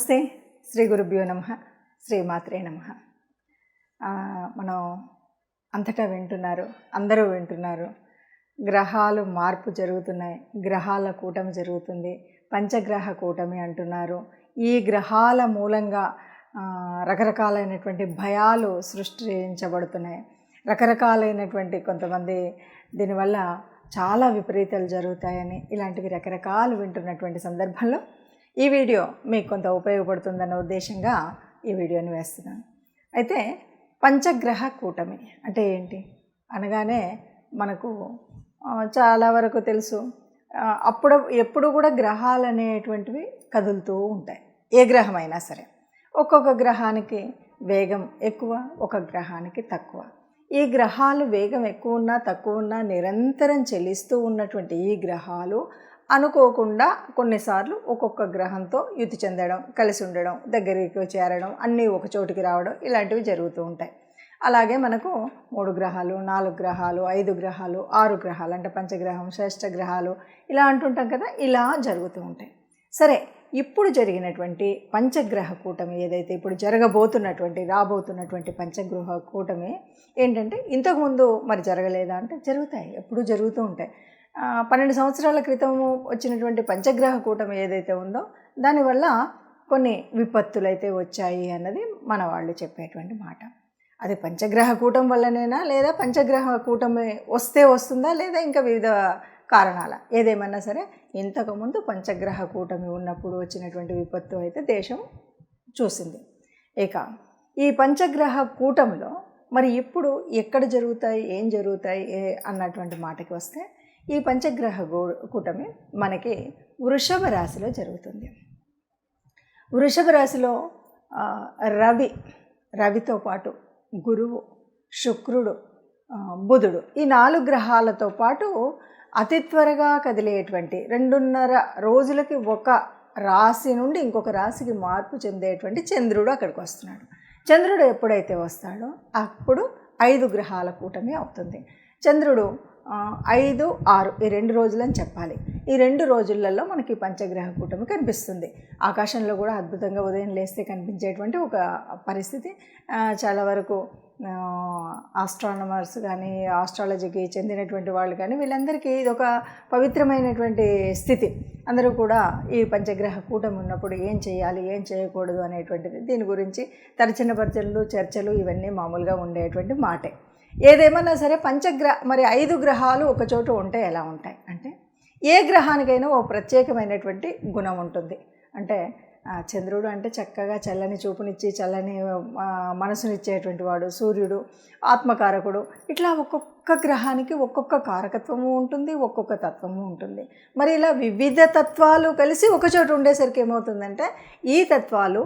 నమస్తే. శ్రీ గురుభ్యో నమ. శ్రీమాత్రే నమ. మనం అంతటా వింటున్నారు అందరూ వింటున్నారు. గ్రహాలు మార్పు జరుగుతున్నాయి గ్రహాల కూటమి జరుగుతుంది పంచగ్రహ కూటమి అంటున్నారు. ఈ గ్రహాల మూలంగా రకరకాలైనటువంటి భయాలు సృష్టించబడుతున్నాయి. రకరకాలైనటువంటి కొంతమంది దీనివల్ల చాలా విపరీతాలు జరుగుతాయని ఇలాంటివి రకరకాలు వింటున్నటువంటి సందర్భంలో ఈ వీడియో మీకు కొంత ఉపయోగపడుతుందన్న ఉద్దేశంగా ఈ వీడియోని వేస్తున్నాను. అయితే పంచగ్రహ కూటమి అంటే ఏంటి? అనగానే మనకు చాలా వరకు తెలుసు. అప్పుడు ఎప్పుడు కూడా గ్రహాలు అనేటువంటివి కదులుతూ ఉంటాయి. ఏ గ్రహమైనా సరే. ఒక్కొక్క గ్రహానికి వేగం ఎక్కువ ఒక గ్రహానికి తక్కువ. ఈ గ్రహాలు వేగం ఎక్కువ ఉన్నా తక్కువ ఉన్నా నిరంతరం చెల్లిస్తూ ఉన్నటువంటి ఈ గ్రహాలు అనుకోకుండా కొన్నిసార్లు ఒక్కొక్క గ్రహంతో యుతి చెందడం కలిసి ఉండడం దగ్గరికి చేరడం అన్నీ ఒక చోటుకి రావడం ఇలాంటివి జరుగుతూ ఉంటాయి. అలాగే మనకు మూడు గ్రహాలు నాలుగు గ్రహాలు ఐదు గ్రహాలు ఆరు గ్రహాలు అంటే పంచగ్రహం శ్రేష్ఠ గ్రహాలు ఇలా అంటుంటాం కదా ఇలా జరుగుతూ ఉంటాయి. సరే ఇప్పుడు జరిగినటువంటి పంచగ్రహ కూటమి ఏదైతే ఇప్పుడు జరగబోతున్నటువంటి రాబోతున్నటువంటి పంచగ్రహ కూటమి ఏంటంటే ఇంతకుముందు మరి జరగలేదా అంటే జరుగుతాయి ఎప్పుడు జరుగుతూ ఉంటాయి. పన్నెండు సంవత్సరాల క్రితము వచ్చినటువంటి పంచగ్రహ కూటమి ఏదైతే ఉందో దానివల్ల కొన్ని విపత్తులు అయితే వచ్చాయి అన్నది మన వాళ్ళు చెప్పేటువంటి మాట. అది పంచగ్రహ కూటం వల్లనేనా లేదా పంచగ్రహ కూటమి వస్తే వస్తుందా లేదా ఇంకా వివిధ కారణాల? ఏదేమన్నా సరే ఇంతకుముందు పంచగ్రహ కూటమి ఉన్నప్పుడు వచ్చినటువంటి విపత్తు అయితే దేశం చూసింది. ఇక ఈ పంచగ్రహ కూటమిలో మరి ఇప్పుడు ఎక్కడ జరుగుతాయి ఏం జరుగుతాయి ఏ అన్నటువంటి మాటకి వస్తే ఈ పంచగ్రహ గో కూటమి మనకి వృషభ రాశిలో జరుగుతుంది. వృషభ రాశిలో రవి రవితో పాటు గురువు శుక్రుడు బుధుడు ఈ నాలుగు గ్రహాలతో పాటు అతి త్వరగా కదిలేటువంటి రెండున్నర రోజులకి ఒక రాశి నుండి ఇంకొక రాశికి మార్పు చెందేటువంటి చంద్రుడు అక్కడికి వస్తున్నాడు. చంద్రుడు ఎప్పుడైతే వస్తాడో అప్పుడు ఐదు గ్రహాల కూటమి అవుతుంది. చంద్రుడు ఐదు ఆరు ఈ రెండు రోజులని చెప్పాలి. ఈ రెండు రోజులలో మనకి పంచగ్రహ కూటమి కనిపిస్తుంది. ఆకాశంలో కూడా అద్భుతంగా ఉదయం లేస్తే కనిపించేటువంటి ఒక పరిస్థితి. చాలా వరకు ఆస్ట్రానమర్స్ కానీ ఆస్ట్రాలజీకి చెందినటువంటి వాళ్ళు కానీ వీళ్ళందరికీ ఇది ఒక పవిత్రమైనటువంటి స్థితి. అందరూ కూడా ఈ పంచగ్రహ కూటమి ఉన్నప్పుడు ఏం చేయాలి ఏం చేయకూడదు అనేటువంటిది దీని గురించి తరచిన పరిచయలు చర్చలు ఇవన్నీ మామూలుగా ఉండేటువంటి మాటే. ఏదేమన్నా సరే పంచగ్రహ మరి ఐదు గ్రహాలు ఒక చోట ఉంటే ఎలా ఉంటాయి? అంటే ఏ గ్రహానికైనా ఓ ప్రత్యేకమైనటువంటి గుణం ఉంటుంది. అంటే చంద్రుడు అంటే చక్కగా చల్లని చూపునిచ్చి చల్లని మనసునిచ్చేటువంటి వాడు సూర్యుడు ఆత్మకారకుడు. ఇట్లా ఒక్కొక్క గ్రహానికి ఒక్కొక్క కారకత్వము ఉంటుంది ఒక్కొక్క తత్వము ఉంటుంది. మరి ఇలా వివిధ తత్వాలు కలిసి ఒక చోట ఉండేసరికి ఏమవుతుందంటే ఈ తత్వాలు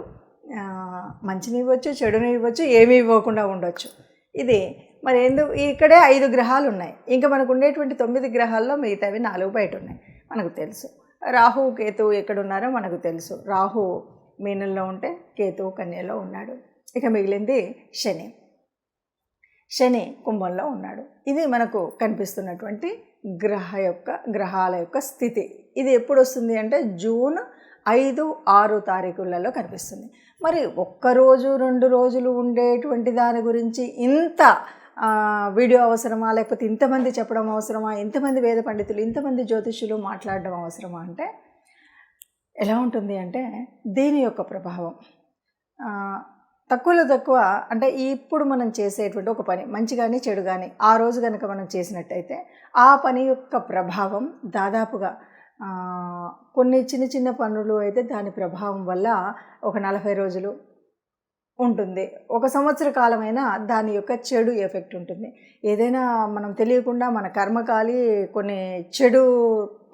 మంచిని ఇవ్వచ్చు చెడుని ఇవ్వచ్చు ఏమీ ఇవ్వకుండా ఉండొచ్చు. ఇది మరి ఎందుకు? ఇక్కడే ఐదు గ్రహాలు ఉన్నాయి ఇంకా మనకు ఉండేటువంటి తొమ్మిది గ్రహాల్లో మిగతావి నాలుగు బయట ఉన్నాయి మనకు తెలుసు. రాహు కేతువు ఎక్కడున్నారో మనకు తెలుసు. రాహు మీనంలో ఉంటే కేతు కన్యలో ఉన్నాడు. ఇక మిగిలింది శని. శని కుంభంలో ఉన్నాడు. ఇది మనకు కనిపిస్తున్నటువంటి గ్రహ యొక్క గ్రహాల యొక్క స్థితి. ఇది ఎప్పుడు వస్తుంది అంటే జూన్ ఐదు ఆరు తారీఖులలో కనిపిస్తుంది. మరి ఒక్క రోజు రెండు రోజులు ఉండేటువంటి దాని గురించి ఇంత వీడియో అవసరమా? లేకపోతే ఇంతమంది చెప్పడం అవసరమా? ఇంతమంది వేద పండితులు ఇంతమంది జ్యోతిష్యులు మాట్లాడడం అవసరమా? అంటే ఎలా ఉంటుంది అంటే దీని యొక్క ప్రభావం. తక్కువలో తక్కువ అంటే ఇప్పుడు మనం చేసేటువంటి ఒక పని మంచి కానీ చెడు కానీ ఆ రోజు కనుక మనం చేసినట్టయితే ఆ పని యొక్క ప్రభావం దాదాపుగా కొన్ని చిన్న చిన్న పనులు అయితే దాని ప్రభావం వల్ల ఒక నలభై రోజులు ఉంటుంది. ఒక సంవత్సర కాలమైనా దాని యొక్క చెడు ఎఫెక్ట్ ఉంటుంది. ఏదైనా మనం తెలియకుండా మన కర్మకాలి కొన్ని చెడు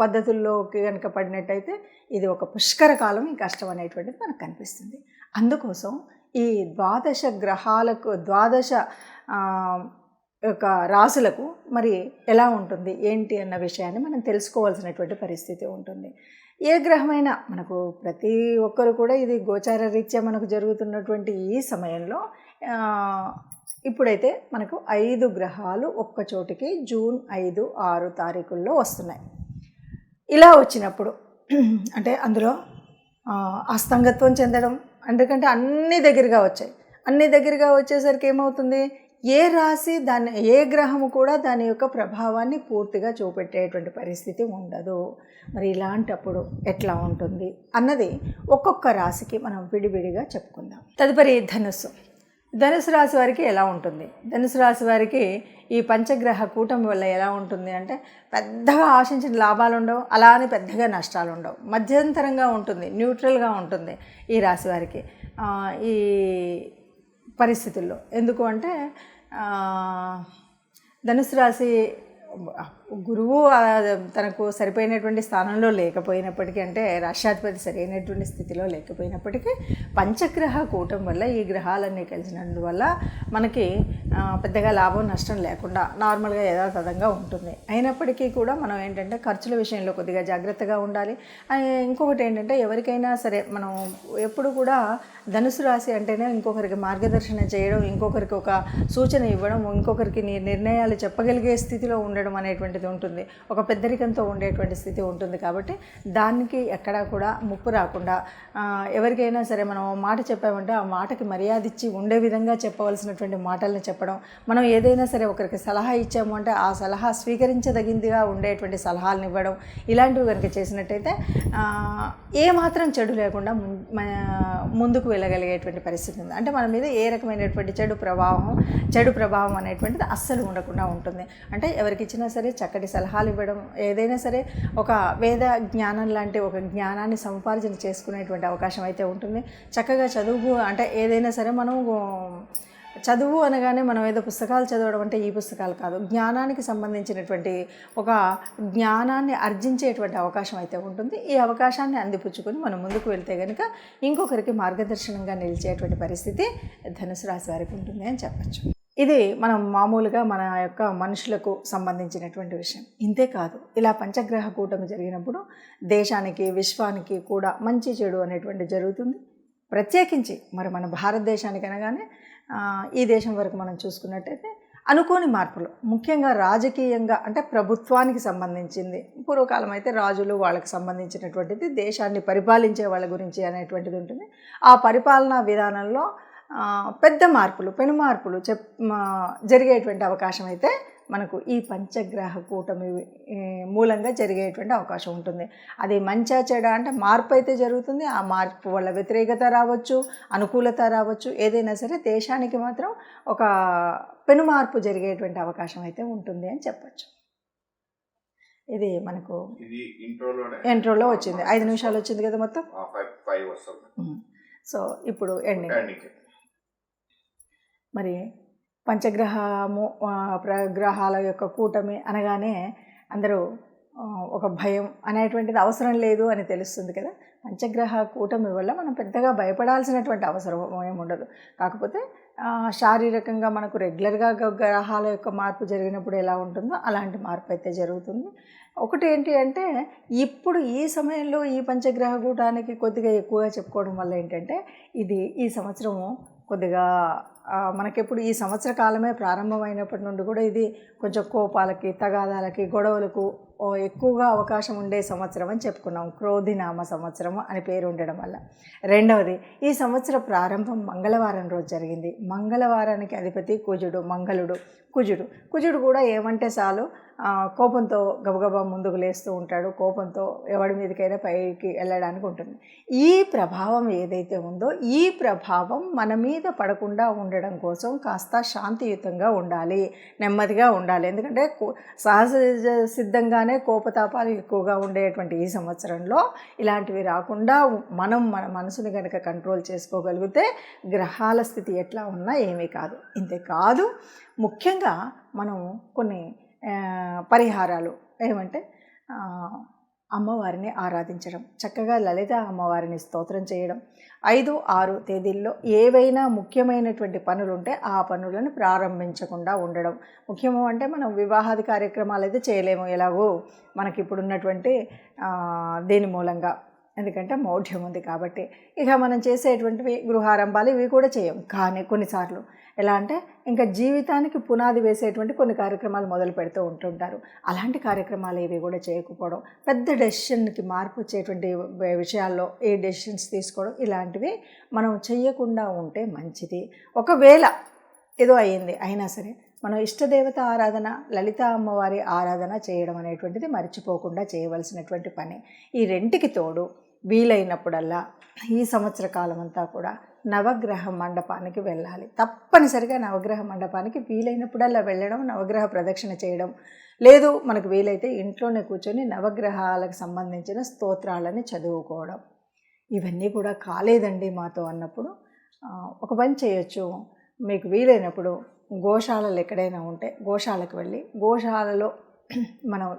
పద్ధతుల్లోకి కనుక పడినట్టయితే ఇది ఒక పుష్కర కాలం ఈ కష్టం అనేటువంటిది మనకు కనిపిస్తుంది. అందుకోసం ఈ ద్వాదశ గ్రహాలకు ద్వాదశ యొక్క రాసులకు మరి ఎలా ఉంటుంది? ఏంటి అన్న విషయాన్ని మనం తెలుసుకోవాల్సినటువంటి పరిస్థితి ఉంటుంది. ఏ గ్రహమైనా మనకు ప్రతి ఒక్కరు కూడా ఇది గోచార రీత్యా మనకు జరుగుతున్నటువంటి ఈ సమయంలో ఇప్పుడైతే మనకు ఐదు గ్రహాలు ఒక్క చోటికి జూన్ ఐదు ఆరు తారీఖుల్లో వస్తున్నాయి. ఇలా వచ్చినప్పుడు అంటే అందులో అస్తంగత్వం చెందడం ఎందుకంటే అన్ని దగ్గరగా వచ్చాయి. అన్ని దగ్గరగా వచ్చేసరికి ఏమవుతుంది? ఏ రాశి దాన్ని ఏ గ్రహము కూడా దాని యొక్క ప్రభావాన్ని పూర్తిగా చూపెట్టేటువంటి పరిస్థితి ఉండదు. మరి ఇలాంటప్పుడు ఎట్లా ఉంటుంది అన్నది ఒక్కొక్క రాశికి మనం విడివిడిగా చెప్పుకుందాం. తదుపరి ధనుస్సు. ధనుసు రాశి వారికి ఎలా ఉంటుంది? ధనుసు రాశి వారికి ఈ పంచగ్రహ కూటమి వల్ల ఎలా ఉంటుంది అంటే పెద్దగా ఆశించిన లాభాలు ఉండవు అలా అని పెద్దగా నష్టాలు ఉండవు. మధ్యంతరంగా ఉంటుంది న్యూట్రల్గా ఉంటుంది ఈ రాశి వారికి. ఈ పరిస్థితుల్లో. ఎందుకు అంటే ధనుసు రాశి గురువు తనకు సరిపోయినటువంటి స్థానంలో లేకపోయినప్పటికీ అంటే రాష్ట్రాధిపతి సరైనటువంటి స్థితిలో లేకపోయినప్పటికీ పంచగ్రహ కూటం వల్ల ఈ గ్రహాలన్నీ కలిసినందువల్ల మనకి పెద్దగా లాభం నష్టం లేకుండా నార్మల్గా యథాతథంగా ఉంటుంది. అయినప్పటికీ కూడా మనం ఏంటంటే ఖర్చుల విషయంలో కొద్దిగా జాగ్రత్తగా ఉండాలి. ఇంకొకటి ఏంటంటే ఎవరికైనా సరే మనం ఎప్పుడు కూడా ధనుసు రాశి అంటేనే ఇంకొకరికి మార్గదర్శనం చేయడం ఇంకొకరికి ఒక సూచన ఇవ్వడం ఇంకొకరికి నిర్ణయాలు చెప్పగలిగే స్థితిలో ఉండడం అనేటువంటి అనేటువంటిది ఉంటుంది. ఒక పెద్దరికంతో ఉండేటువంటి స్థితి ఉంటుంది కాబట్టి దానికి ఎక్కడా కూడా ముప్పు రాకుండా ఎవరికైనా సరే మనం మాట చెప్పామంటే ఆ మాటకి మర్యాద ఇచ్చి ఉండే విధంగా చెప్పవలసినటువంటి మాటల్ని చెప్పడం మనం ఏదైనా సరే ఒకరికి సలహా ఇచ్చాము అంటే ఆ సలహా స్వీకరించదగిందిగా ఉండేటువంటి సలహాలను ఇవ్వడం ఇలాంటివి కనుక చేసినట్టయితే ఏమాత్రం చెడు లేకుండా ముందుకు వెళ్ళగలిగేటువంటి పరిస్థితి ఉంది. అంటే మన మీద ఏ రకమైనటువంటి చెడు ప్రభావం చెడు ప్రభావం అనేటువంటిది అస్సలు ఉండకుండా ఉంటుంది. అంటే ఎవరికి ఇచ్చినా సరే చక్కటి సలహాలు ఇవ్వడం ఏదైనా సరే ఒక వేద జ్ఞానం లాంటి ఒక జ్ఞానాన్ని సముపార్జన చేసుకునేటువంటి అవకాశం అయితే ఉంటుంది. చక్కగా చదువు అంటే ఏదైనా సరే మనం చదువు అనగానే మనం ఏదో పుస్తకాలు చదవడం అంటే ఈ పుస్తకాలు కాదు. జ్ఞానానికి సంబంధించినటువంటి ఒక జ్ఞానాన్ని ఆర్జించేటువంటి అవకాశం అయితే ఉంటుంది. ఈ అవకాశాన్ని అందిపుచ్చుకొని మనం ముందుకు వెళ్తే కనుక ఇంకొకరికి మార్గదర్శనంగా నిలిచేటువంటి పరిస్థితి ధనుసు రాశి వారికి ఉంటుంది అని చెప్పచ్చు. ఇది మనం మామూలుగా మన యొక్క మనుషులకు సంబంధించినటువంటి విషయం. ఇంతే కాదు ఇలా పంచగ్రహ కూటమి జరిగినప్పుడు దేశానికి విశ్వానికి కూడా మంచి చెడు అనేటువంటి జరుగుతుంది. ప్రత్యేకించి మరి మన భారతదేశానికి అనగానే ఈ దేశం వరకు మనం చూసుకున్నట్టయితే అనుకోని మార్పులు. ముఖ్యంగా రాజకీయంగా అంటే ప్రభుత్వానికి సంబంధించింది. పూర్వకాలం అయితే రాజులు వాళ్ళకి సంబంధించినటువంటిది దేశాన్ని పరిపాలించే వాళ్ళ గురించి అనేటువంటిది ఉంటుంది. ఆ పరిపాలనా విధానంలో పెద్ద మార్పులు పెను మార్పులు చెప్ జరిగేటువంటి అవకాశం అయితే మనకు ఈ పంచగ్రహ కూటమి మూలంగా జరిగేటువంటి అవకాశం ఉంటుంది. అది మంచా చెడ అంటే మార్పు అయితే జరుగుతుంది. ఆ మార్పు వల్ల వ్యతిరేకత రావచ్చు అనుకూలత రావచ్చు. ఏదైనా సరే దేశానికి మాత్రం ఒక పెను మార్పు జరిగేటువంటి అవకాశం అయితే ఉంటుంది అని చెప్పచ్చు. ఇది మనకు ఎంట్రోలో వచ్చింది. ఐదు నిమిషాలు వచ్చింది కదా మొత్తం. సో ఇప్పుడు ఎండింగ్. మరి పంచగ్రహము గ్రహాల యొక్క కూటమి అనగానే అందరూ ఒక భయం అనేటువంటిది అవసరం లేదు అని తెలుస్తుంది కదా. పంచగ్రహ కూటమి వల్ల మనం పెద్దగా భయపడాల్సినటువంటి అవసరం ఏమి ఉండదు. కాకపోతే శారీరకంగా మనకు రెగ్యులర్గా గ్రహాల యొక్క మార్పు జరిగినప్పుడు ఎలా ఉంటుందో అలాంటి మార్పు అయితే జరుగుతుంది. ఒకటి ఏంటి అంటే ఇప్పుడు ఈ సమయంలో ఈ పంచగ్రహ కూటానికి కొద్దిగా ఎక్కువగా చెప్పుకోవడం వల్ల ఏంటంటే ఇది ఈ సంవత్సరము కొద్దిగా మనకెప్పుడు ఈ సంవత్సర కాలమే ప్రారంభమైనప్పటి నుండి కూడా ఇది కొంచెం కోపాలకి తగాదాలకి గొడవలకు ఎక్కువగా అవకాశం ఉండే సంవత్సరం అని చెప్పుకున్నాం. క్రోధినామ సంవత్సరం అని పేరు ఉండడం వల్ల. రెండవది ఈ సంవత్సర ప్రారంభం మంగళవారం రోజు జరిగింది. మంగళవారానికి అధిపతి కుజుడు మంగళుడు కుజుడు. కుజుడు కూడా ఏమంటే చాలు కోపంతో గబగబా ముందుకు లేస్తూ ఉంటాడు. కోపంతో ఎవడి మీదకైనా పైకి వెళ్ళడానికి ఉంటుంది. ఈ ప్రభావం ఏదైతే ఉందో ఈ ప్రభావం మన మీద పడకుండా ఉండడం కోసం కాస్త శాంతియుతంగా ఉండాలి. నెమ్మదిగా ఉండాలి. ఎందుకంటే కో- సహజ సిద్ధంగానే కోపతాపాలు ఎక్కువగా ఉండేటువంటి ఈ సంవత్సరంలో ఇలాంటివి రాకుండా మనం మన మనసుని కనుక కంట్రోల్ చేసుకోగలిగితే గ్రహాల స్థితి ఎట్లా ఉన్నా ఏమీ కాదు. ఇంతే కాదు ముఖ్యంగా మనం కొన్ని పరిహారాలు. ఏమంటే అమ్మవారిని ఆరాధించడం చక్కగా లలిత అమ్మవారిని స్తోత్రం చేయడం. ఐదు ఆరు తేదీల్లో ఏవైనా ముఖ్యమైనటువంటి పనులు ఉంటే ఆ పనులను ప్రారంభించకుండా ఉండడం. ముఖ్యము అంటే మనం వివాహాది కార్యక్రమాలు అయితే చేయలేము. ఎలాగో మనకి ఇప్పుడు ఉన్నటువంటి దీని మూలంగా? ఎందుకంటే మౌఢ్యం ఉంది కాబట్టి. ఇక మనం చేసేటువంటివి గృహారంభాలు ఇవి కూడా చేయం. కానీ కొన్నిసార్లు ఎలా అంటే ఇంకా జీవితానికి పునాది వేసేటువంటి కొన్ని కార్యక్రమాలు మొదలు పెడుతూ ఉంటుంటారు. అలాంటి కార్యక్రమాలు ఇవి కూడా చేయకపోవడం పెద్ద డెసిషన్కి మార్పు వచ్చేటువంటి విషయాల్లో ఏ డెసిషన్స్ తీసుకోవడం ఇలాంటివి మనం చెయ్యకుండా ఉంటే మంచిది. ఒకవేళ ఏదో అయ్యింది అయినా సరే మనం ఇష్టదేవత ఆరాధన లలిత అమ్మవారి ఆరాధన చేయడం అనేటువంటిది మర్చిపోకుండా చేయవలసినటువంటి పని. ఈ రెంటికి తోడు వీలైనప్పుడల్లా ఈ సంవత్సర కాలం అంతా కూడా నవగ్రహ మండపానికి వెళ్ళాలి. తప్పనిసరిగా నవగ్రహ మండపానికి వీలైనప్పుడల్లా వెళ్ళడం నవగ్రహ ప్రదక్షిణ చేయడం. లేదు మనకు వీలైతే ఇంట్లోనే కూర్చొని నవగ్రహాలకు సంబంధించిన స్తోత్రాలని చదువుకోవడం. ఇవన్నీ కూడా కాలేదండి మాతో అన్నప్పుడు. ఒక పని చేయొచ్చు. మీకు వీలైనప్పుడు గోశాలలు ఎక్కడైనా ఉంటే గోశాలకు వెళ్ళి గోశాలలో మనం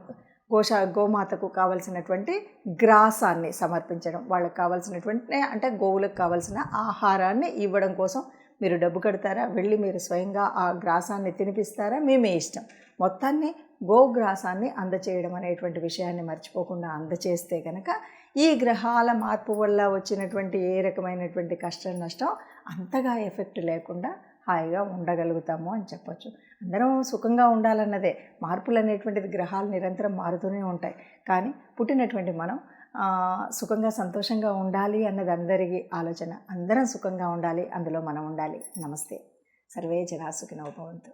గోశా గోమాతకు కావలసినటువంటి గ్రాసాన్ని సమర్పించడం. వాళ్ళకి కావాల్సినటువంటి అంటే గోవులకు కావాల్సిన ఆహారాన్ని ఇవ్వడం కోసం మీరు డబ్బు కడతారా? వెళ్ళి మీరు స్వయంగా ఆ గ్రాసాన్ని తినిపిస్తారా? మేమే ఇష్టం. మొత్తాన్ని గోగ్రాసాన్ని అందచేయడం అనేటువంటి విషయాన్ని మర్చిపోకుండా అందచేస్తే కనుక ఈ గ్రహాల మార్పు వల్ల వచ్చినటువంటి ఏ రకమైనటువంటి కష్టం నష్టం అంతగా ఎఫెక్ట్ లేకుండా హాయిగా ఉండగలుగుతాము అని చెప్పొచ్చు. అందరం సుఖంగా ఉండాలన్నదే. మార్పులు అనేటువంటిది గ్రహాలు నిరంతరం మారుతూనే ఉంటాయి. కానీ పుట్టినటువంటి మనం సుఖంగా సంతోషంగా ఉండాలి అన్నది అందరికీ ఆలోచన. అందరం సుఖంగా ఉండాలి అందులో మనం ఉండాలి. నమస్తే. సర్వే జనా సుఖినో భవంతు.